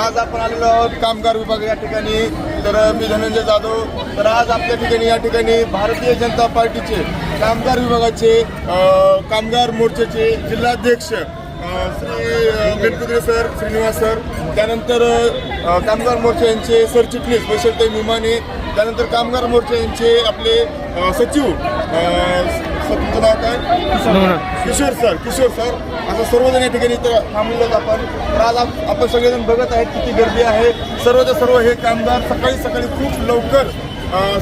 आज आपण आलेलो आहोत कामगार विभाग या ठिकाणी. तर मी धनंजय जाधव. तर आज आपल्या ठिकाणी या ठिकाणी भारतीय जनता पार्टीचे कामगार विभागाचे कामगार मोर्चाचे जिल्हाध्यक्ष श्री अ, गणपती सर श्रीनिवास सर त्यानंतर कामगार मोर्चा यांचे सरचिटणीस वैशलताई मिमाने त्यानंतर कामगार मोर्चा यांचे आपले सचिव सर तुमचं नाव काय? Kishor sir Kishor sir. असं सर्वजण या ठिकाणी इथं थांबलेलो आपण. तर आज आप- आपण सगळेजण बघत आहेत किती गर्दी आहे. सर्वच्या सर्व हे कामगार सकाळी सकाळी खूप लवकर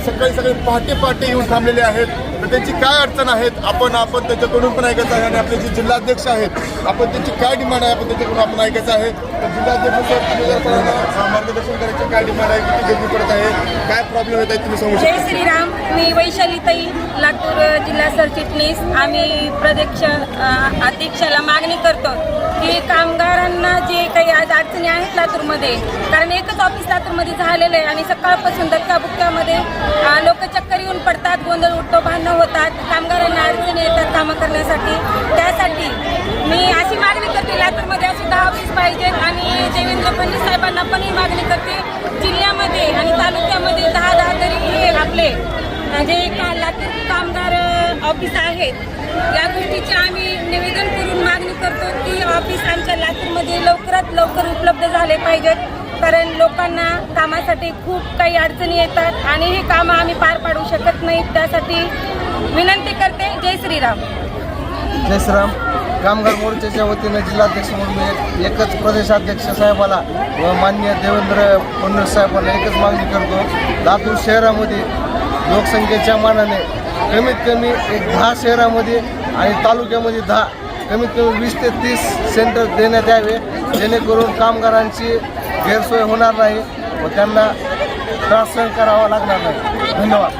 सकाळी सकाळी पहाटे पहाटे येऊन थांबलेले आहेत. त्यांची काय अडचण आहेत? आपण आपण त्याच्याकडून पण ऐकायचं आहे आणि आपले जे जिल्हाध्यक्ष आहेत आपण त्यांची काय डिमांड आहे? आपण त्याच्याकडून आपण ऐकायचं आहे. तर जिल्हाध्यक्ष मार्गदर्शन करायचे काय डिमांड आहे? किती गर्दी पडत आहे? काय प्रॉब्लेम येत आहे? तुम्ही सांगू जय श्रीराम. मी वैशालीताई लातूर जिल्हा सरचिटणीस. आम्ही प्रदेश अध्यक्षाला मागणी करतो की कामगारांना जे काही आज अडचणी आहेत लातूरमध्ये कारण एकच ऑफिस लातूरमध्ये झालेलं आहे आणि सकाळपासून धक्काबुक्क्यामध्ये लोक चक्कर पडतात गोंधळ उठतो भांडणं होतात कामगारांना अडचणी येतात कामं करण्यासाठी. त्यासाठी मी अशी मागणी करते लातूरमध्ये अशी दहा ऑफिस पाहिजेत आणि देवेंद्र फडणवीस साहेबांना पण ही मागणी करते. जिल्ह्यामध्ये आणि तालुक्यामध्ये दहा दहा तरी हे आपले जे का लातूर कामगार ऑफिस आहेत या गोष्टीची आम्ही निवेदन करून मागणी करतो की ऑफिस आमच्या लातूरमध्ये लवकरात लवकर उपलब्ध झाले पाहिजेत. कारण लोकांना कामासाठी खूप काही अडचणी येतात आणि हे कामं आम्ही पार पाडू शकत नाही त्यासाठी विनंती करते. जय श्रीराम. जय श्रीराम. कामगार मोर्चाच्या वतीनं जिल्हाध्यक्ष म्हणून एकच प्रदेशाध्यक्ष साहेबाला व मान्य देवेंद्र फडणवीस साहेबांना एकच मागणी करतो. लातूर शहरामध्ये लोकसंख्येच्या मानाने कमीत कमी एक दहा शहरामध्ये आणि तालुक्यामध्ये दहा कमीत कमी वीस ते तीस सेंटर देण्यात यावे. जेणेकरून कामगारांची गैरसोय होणार नाही व त्यांना त्रास सहन करावा लागणार नाही. धन्यवाद.